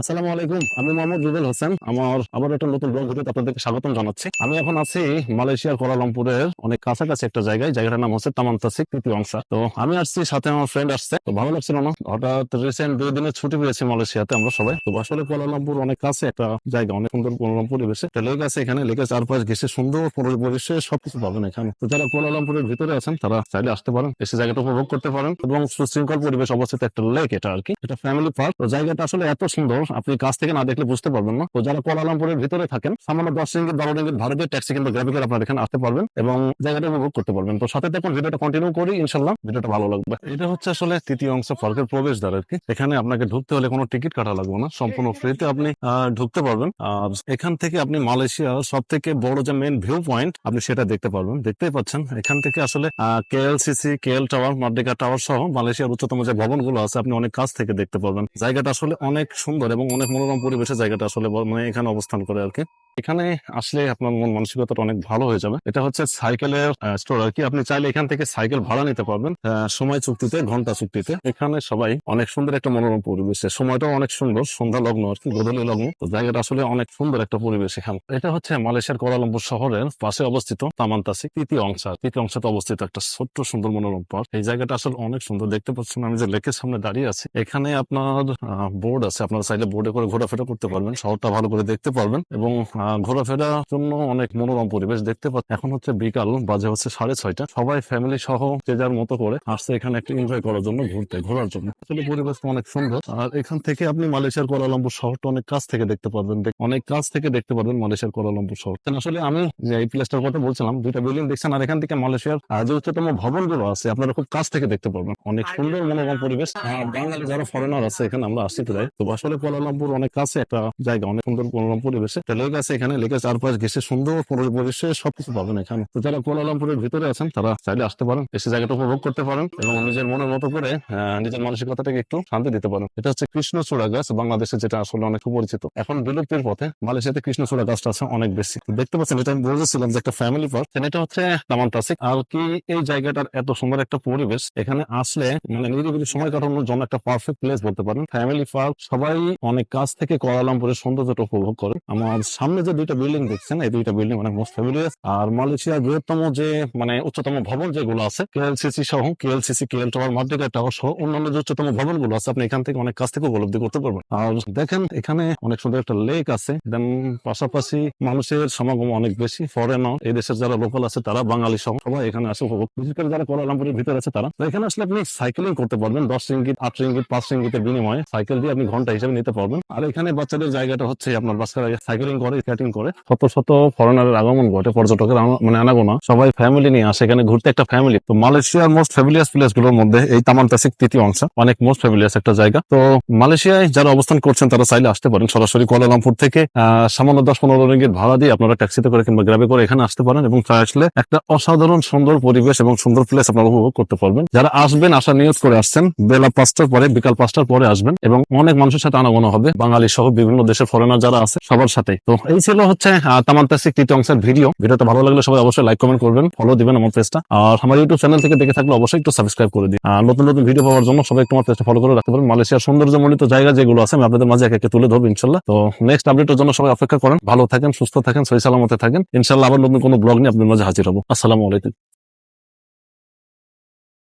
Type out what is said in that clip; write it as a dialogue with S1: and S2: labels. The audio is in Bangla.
S1: আসসালামু আলাইকুম, আমি মোহাম্মদ রুবেল হোসেন, আমার আবার একটা নতুন ব্লগ ভিডিওতে আপনাদেরকে স্বাগতম জানাচ্ছি। আমি এখন আছি মালয়েশিয়ার কোয়ালালামপুরের অনেক কাছাকাছি একটা জায়গায়, জায়গাটার নাম হচ্ছে তামান্তাসিক তৃতীয় অংশ তো আমি আসছি, সাথে আমার ফ্রেন্ড আসছে, তো ভালো লাগছিল না। হঠাৎ রিসেন্ট দুই দিনের ছুটি পেয়েছি মালয়েশিয়াতে আমরা সবাই। তো আসলে কোয়ালালামপুর অনেক কাছে একটা জায়গা, অনেক সুন্দর কোয়ালালামপুর পরিবেশে। তো লেক আছে এখানে লেকের চারপাশ ঘেসে সুন্দর পরিবেশে সবকিছু পাবেন এখানে। তো যারা কোয়ালালামপুরের ভিতরে আছেন, তারা চাইলে আসতে পারেন, এসে জায়গাটা উপভোগ করতে পারেন। এবং সুশৃঙ্খল পরিবেশ অবস্থিত একটা লেক এটা আর কি, এটা ফ্যামিলি পার্ক তো জায়গাটা আসলে এত সুন্দর আপনি কাছ থেকে না দেখলে বুঝতে পারবেন না। তো যারা কোয়ালালামপুরের ভিতরে থাকেন, সামান্য দশ রিঙ্গিত, বারো রিঙ্গিত ভারতীয় ট্যাক্সি কিন্তু গ্রাফিক আপনার এখানে আসতে পারবেন এবং জায়গাটা উপভোগ করতে পারবেন। তো সাথে দেখুন ভিডিওটা কন্টিনিউ করি ইনশাল্লাহ ভিডিওটা ভালো লাগবে। এটা হচ্ছে আসলে তৃতীয় অংশ পার্কের প্রবেশ দ্বার আর কি। এখানে আপনাকে ঢুকতে হলে কোনো টিকিট কাটা লাগবে না। সম্পূর্ণ ফ্রিতে আপনি ঢুকতে পারবেন। আর এখান থেকে আপনি মালয়েশিয়ার সব থেকে বড় যে মেন ভিউ পয়েন্ট আপনি সেটা দেখতে পারবেন। দেখতেই পাচ্ছেন, এখান থেকে আসলে KLCC KL tower Merdeka tower সহ মালয়েশিয়ার উচ্চতম যে ভবনগুলো আছে, আপনি অনেক কাছ থেকে দেখতে পারবেন। জায়গাটা আসলে অনেক সুন্দর এবং অনেক মনোরম পরিবেশে জায়গাটা আসলে মানে এখানে অবস্থান করে আর কি এখানে আসলে আপনার মন মানসিকতাটা অনেক ভালো হয়ে যাবে। এটা হচ্ছে সাইকেলের স্টোর আর কি আপনি চাইলে এখান থেকে সাইকেল ভাড়া নিতে পারবেন সময় চুক্তিতে, ঘণ্টা চুক্তিতে। এখানে সবাই অনেক সুন্দর একটা মনোরম পরিবেশে। সময়টাও অনেক সুন্দর, সন্ধ্যা লগ্ন আর কি গোধূলি লগ্ন। জায়গাটা আসলে অনেক সুন্দর একটা পরিবেশ এখানে। এটা হচ্ছে মালয়েশিয়ার কোয়ালালামপুর শহরের পাশে অবস্থিত তামান্তাসি তৃতীয় অংশ। তৃতীয় অংশতে অবস্থিত একটা ছোট্ট সুন্দর মনোরম পার্ক। এই জায়গাটা আসলে অনেক সুন্দর। দেখতে পাচ্ছেন আমি যে লেকের সামনে দাঁড়িয়ে আছি। এখানে আপনার বোর্ড আছে আপনার সাইডে বোর্ডে করে ঘোরাফেরা করতে পারবেন, শহরটা ভালো করে দেখতে পারবেন এবং ঘোরাফেরার জন্য অনেক মনোরম পরিবেশ দেখতে পাচ্ছেন। এখন হচ্ছে বিকাল, বাজে হচ্ছে সাড়ে ছয়টা। সবাই ফ্যামিলি সহ যে যার মতো করে আসছে এখানে একটু এনজয় করার জন্য, ঘুরতে, ঘোরার জন্য। আসলে পরিবেশটা অনেক সুন্দর। আর এখান থেকে আপনি মালয়েশিয়ার কোয়ালালামপুর শহরটা অনেক কাছ থেকে দেখতে পারবেন। অনেক কাছ থেকে দেখতে পারবেন মালয়েশিয়ার কোয়ালালামপুর শহর। আসলে আমি এই প্লেসটার কথা বলছিলাম, দুইটা বিল্ডিং দেখছেন, আর এখান থেকে মালয়েশিয়ার যে উচ্চতম ভবনগুলো আছে, আপনারা খুব কাছ থেকে দেখতে পারবেন। অনেক সুন্দর মনোরম পরিবেশ। বাঙালি যারা ফরেনার আছে, এখানে আমরা আসতে যাই তো আসলে কোয়ালালামপুর অনেক কাছে একটা জায়গা, অনেক সুন্দর মনোরম পরিবেশে। একটা লেক আছে এখানে, লেকের চারপাশ ঘেসে সুন্দর পরিবেশে সবকিছু পাবেন এখানে। তো যারা কোয়ালালামপুরের ভিতরে আছেন, তারা চাইলে আসতে পারেন, এসে জায়গাটা উপভোগ করতে পারেন এবং নিজের মনের মতো করে নিজের মানসিকতাটাকে একটু শান্তি দিতে পারেন। এটা হচ্ছে কৃষ্ণচূড়া গাছ, বাংলাদেশে যেটা আসলে অনেক সুপরিচিত। এখন বিলুপ্তির পথে মালয়েশিয়াতে কৃষ্ণচূড়া গাছটা আছে অনেক বেশি। দেখতে পাচ্ছেন, এটা আমি বলতেছিলাম যে একটা ফ্যামিলি পার্ক এটা হচ্ছে তামান্তাসিক আর কি এই জায়গাটার এত সুন্দর একটা পরিবেশ, এখানে আসলে মানে নিরিবিলি সময় কাটানোর জন্য একটা পারফেক্ট প্লেস বলতে পারেন। ফ্যামিলি পার্ক সবাই অনেক কাছ থেকে কোয়ালালামপুরের সৌন্দর্যটা উপভোগ করে। আমার সামনে যে দুইটা বিল্ডিং দেখছেন, এই দুইটা বিল্ডিং অনেক মোস্ট ফেভারিয়াস আর মালয়েশিয়ার বৃহত্তম যে মানে উচ্চতম ভবন যেগুলো আছে কেএলসিসি সহ KLCC KL tower Merdeka tower সহ অন্যান্য যে উচ্চতম ভবনগুলো আছে, আপনি এখান থেকে অনেক কাছ থেকে উপলব্ধি করতে পারবেন। আর দেখেন, এখানে অনেক সুন্দর একটা লেক আছে। দেন পাশাপাশি মানুষের সমাগম অনেক বেশি ফরেনার এই দেশের যারা লোকাল আছে, তারা বাঙালি সহ সবাই এখানে আসে উপভোগ। বিশেষ করে যারা কোয়ালালামপুরের ভিতরে আছে, তারা। এখানে আসলে আপনি সাইকেলিং করতে পারবেন, দশ রিঙ্গিত আট রিঙ্গিত পাঁচ রিঙ্গিতের বিনিময়ে। সাইকেল দিয়ে আপনি ঘণ্টা হিসেবে নিতে পারবেন। আর এখানে বাচ্চাদের জায়গাটা হচ্ছে আপনার বাচ্চারা সাইকেলিং করে স্কেটিং করে। শত শত ফরেনারের আগমন ঘটে, পর্যটকের মানে আনাগোনা সবাই ফ্যামিলি নিয়ে আসে, এখানে ঘুরতে একটা ফ্যামিলি তো মালয়েশিয়ার মোস্ট ফ্যামিলিয়াস প্লেসগুলোর মধ্যে এই তামান্তাসিক তৃতীয় অংশ, অনেক মোস্ট ফ্যামিলিয়াস একটা জায়গা। তো মালয়েশিয়ায় যারা অবস্থান করছেন, তারা চাইলে আসতে পারেন। সরাসরি কোয়ালালামপুর থেকে সামান্য দশ পনেরো রিঙ্গিত ভাড়া দিয়ে আপনারা ট্যাক্সিতে করে কিংবা গ্রাবে করে এখানে আসতে পারেন এবং আসলে একটা অসাধারণ সুন্দর পরিবেশ এবং সুন্দর প্লেস আপনারা উপভোগ করতে পারবেন। যারা আসবেন আসা নিয়োগ করে আসছেন, বেলা পাঁচটার পরে, বিকাল পাঁচটার পরে আসবেন এবং অনেক মানুষের সাথে আনাগোনা হবে। বাঙালি সহ বিভিন্ন দেশের ফরেনার যারা আছে সবার সাথে। তো এই ছিল হচ্ছে আহ, তামান্তাসিক তৃতীয় অংশের ভিডিও ভিডিওটা ভালো লাগলে সবাই অবশ্যই লাইক কমেন্ট করবেন ফলো দিবেন আমার পেজটা আর আমার ইউটিউব চ্যানেল থেকে দেখে থাকলে অবশ্যই একটু সাবস্ক্রাইব করে দিন। আর নতুন নতুন ভিডিও পাওয়ার জন্য সবাই আমার পেজটা ফলো করে রাখতে পারেন। মালয়েশিয়ার সৌন্দর্যমণ্ডিত জায়গা যেগুলো আছে আমি আপনাদের মাঝে এক একে তুলে ধরবো ইনশাল্লাহ। তো নেক্সট আপডেটের জন্য সবাই অপেক্ষা করেন। ভালো থাকেন সুস্থ থাকেন সহি সালামতে থাকেন। ইনশাল্লাহ আবার নতুন কোনো ব্লগ নিয়ে আপনাদের মাঝে হাজির হব। আসসালামু আলাইকুম।